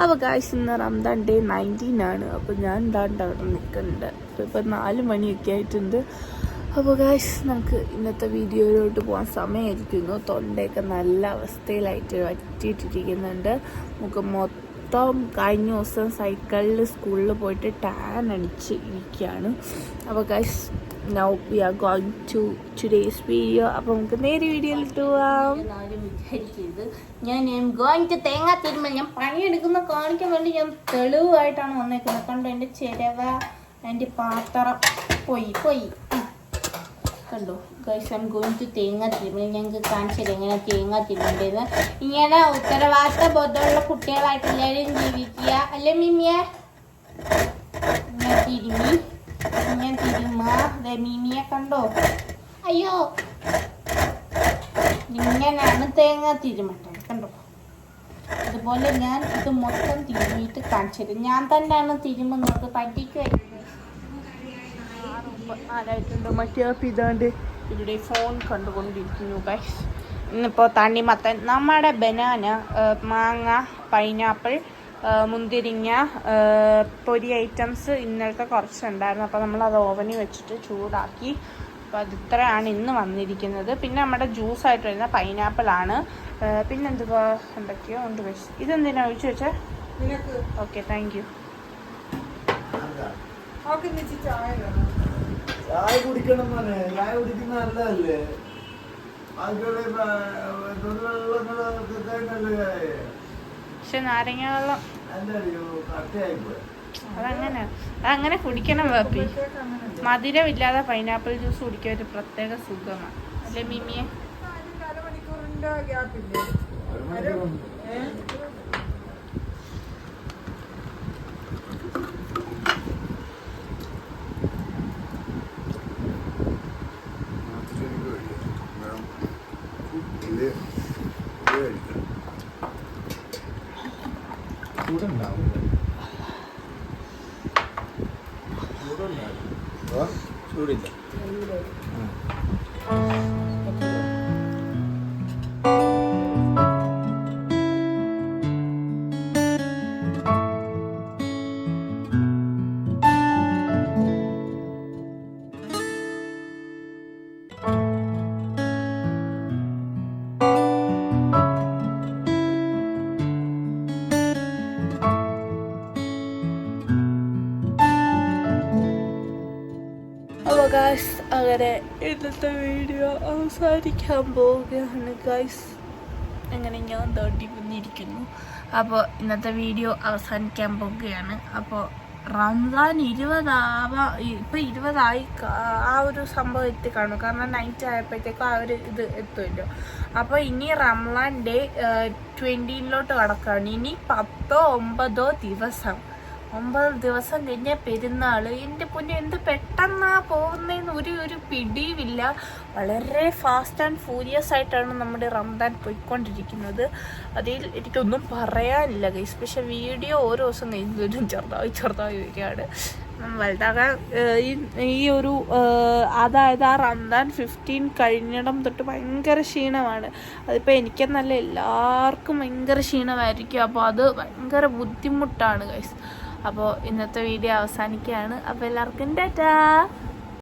അപ്പോൾ കാശ് ഇന്ന് റംദാൻ ഡേ നയന്റീൻ ആണ്. അപ്പോൾ ഞാൻ ഉണ്ടാണ്ട് അവിടെ നിൽക്കുന്നുണ്ട് അപ്പോൾ ഇപ്പോൾ നാല് മണിയൊക്കെ ആയിട്ടുണ്ട്. അപ്പോൾ കാശ് നമുക്ക് ഇന്നത്തെ വീഡിയോയിലോട്ട് പോകാൻ സമയമായിരിക്കുന്നു തൊണ്ടയൊക്കെ നല്ല അവസ്ഥയിലായിട്ട് വറ്റിയിട്ടിരിക്കുന്നുണ്ട്. നമുക്ക് മൊത്തം കഴിഞ്ഞ ദിവസം സൈക്കിളിൽ സ്കൂളിൽ പോയിട്ട് ടാൻ അടിച്ച് ഇരിക്കുകയാണ് അപ്പോൾ കാശ് now we are going to today's video അപ്പോൾ നമുക്ക് നേരെ വീഡിയോയിലിട്ട് പോവാം. ഞാൻ ഗോയിങ് ടു തേങ്ങ തിരുമ്മൽ ഞാൻ പണിയെടുക്കുന്ന കാണിക്കാൻ വേണ്ടി ഞാൻ തെളിവായിട്ടാണ് വന്നേക്കുന്നത്. കണ്ടോ എന്റെ ചിരവ എന്റെ പാത്രം. പോയി പോയി. കണ്ടോ? ഗൈസ് ഐം ഗോയിങ് ടു തേങ്ങ തിരുമ്മൽ ഞങ്ങൾക്ക് കാണിച്ചത് എങ്ങനെ തേങ്ങ തിരുമ്മേണ്ടത് ഇങ്ങനെ ഉത്തരവാദിത്ത ബോധമുള്ള കുട്ടികളായിട്ട് എല്ലാവരും ജീവിക്കുക. അല്ലേ മിമിയെ? തിരുമ്മി തിരുമ്മ ദേ മിമിയെ കണ്ടോ? അയ്യോ. ഇങ്ങനെയാണ് തേങ്ങ തിരുമട്ടത് കണ്ടോ? അതുപോലെ ഞാൻ ഇത് മൊത്തം തിരുമിയിട്ട് കാണിച്ചത് ഞാൻ തന്നെയാണ് തിരുമുന്നത്. പറ്റിക്കുമായിരുന്നു ആരായിട്ടുണ്ട് മറ്റേ പിതാണ്ട് ഇവിടെ ഫോൺ കണ്ടുകൊണ്ടിരിക്കുന്നു ഗൈസ് ഇന്നിപ്പോൾ തണ്ണിമത്തൻ. നമ്മുടെ ബനാന മാങ്ങ പൈനാപ്പിൾ മുന്തിരിങ്ങ പൊരി ഐറ്റംസ് ഇന്നലത്തെ കുറച്ചുണ്ടായിരുന്നു. അപ്പോൾ നമ്മൾ അത് ഓവനിൽ വെച്ചിട്ട് ചൂടാക്കി. അപ്പോൾ അത് ഇത്രയാണ് ഇന്ന് വന്നിരിക്കുന്നത്. പിന്നെ നമ്മുടെ ജ്യൂസായിട്ട് വരുന്ന പൈനാപ്പിൾ ആണ്. പിന്നെ എന്തുവാ? എന്തൊക്കെയോ ഉണ്ട് വെച്ച് ഇതെന്തിനാ ഒഴിച്ചു വെച്ചേ? ഓക്കെ താങ്ക് യു ചായ കുടിക്കണം ചായ കുടിക്കുന്ന നല്ലതല്ലേ? ചായ പക്ഷെ നാരങ്ങ വെള്ളം. അതങ്ങനെ അതങ്ങനെ കുടിക്കണം വേപ്പി. മധുരമില്ലാതെ പൈനാപ്പിൾ ജ്യൂസ് കുടിക്കാൻ ഒരു പ്രത്യേക സുഖമാണ്. അല്ലേ മിമിയെ? ചൂടില്ല. ഗായ്സ് അങ്ങനെ ഇന്നത്തെ വീഡിയോ അവസാനിക്കാൻ പോവുകയാണ് ഗായ്സ് അങ്ങനെ ഞാൻ തോട്ടി വന്നിരിക്കുന്നു. അപ്പോൾ ഇന്നത്തെ വീഡിയോ അവസാനിക്കാൻ പോവുകയാണ്. അപ്പോൾ റംസാൻ ഇരുപതാവാ ഇപ്പം ഇരുപതായി ആ ഒരു സംഭവം എത്തി കാണും. കാരണം നൈറ്റ് ആയപ്പോഴത്തേക്കും ആ ഒരു ഇത് എത്തുമല്ലോ. അപ്പോൾ ഇനി റംസാൻ ഡേ ട്വന്റീനിലോട്ട് കടക്കുകയാണ് ഇനി പത്തോ ഒമ്പതോ ദിവസം. ഒമ്പത് ദിവസം കഴിഞ്ഞ പെരുന്നാൾ എന്റെ പൊന്നു എന്ത് പെട്ടെന്നാ പോകുന്നതെന്ന് ഒരു ഒരു പിടിയുമില്ല. വളരെ ഫാസ്റ്റ് ആൻഡ് ഫ്യൂരിയസ് ആയിട്ടാണ് നമ്മുടെ റംദാൻ പോയിക്കൊണ്ടിരിക്കുന്നത്. അതിൽ എനിക്കൊന്നും പറയാനില്ല ഗൈസ് പക്ഷെ വീഡിയോ ഓരോ ദിവസം കഴിഞ്ഞതും ചെറുതായി ചെറുതായി വരികയാണ്. വലുതാകാൻ ഈ ഈ ഒരു അതായത് ആ റംദാൻ ഫിഫ്റ്റീൻ കഴിഞ്ഞിടം തൊട്ട് ഭയങ്കര ക്ഷീണമാണ്. അതിപ്പോൾ എനിക്കെന്നല്ല എല്ലാവർക്കും ഭയങ്കര ക്ഷീണമായിരിക്കും. അപ്പോൾ അത് ഭയങ്കര ബുദ്ധിമുട്ടാണ് ഗൈസ് അപ്പോൾ ഇന്നത്തെ വീഡിയോ അവസാനിക്കുകയാണ്. അപ്പോൾ എല്ലാവർക്കും ടാറ്റാ.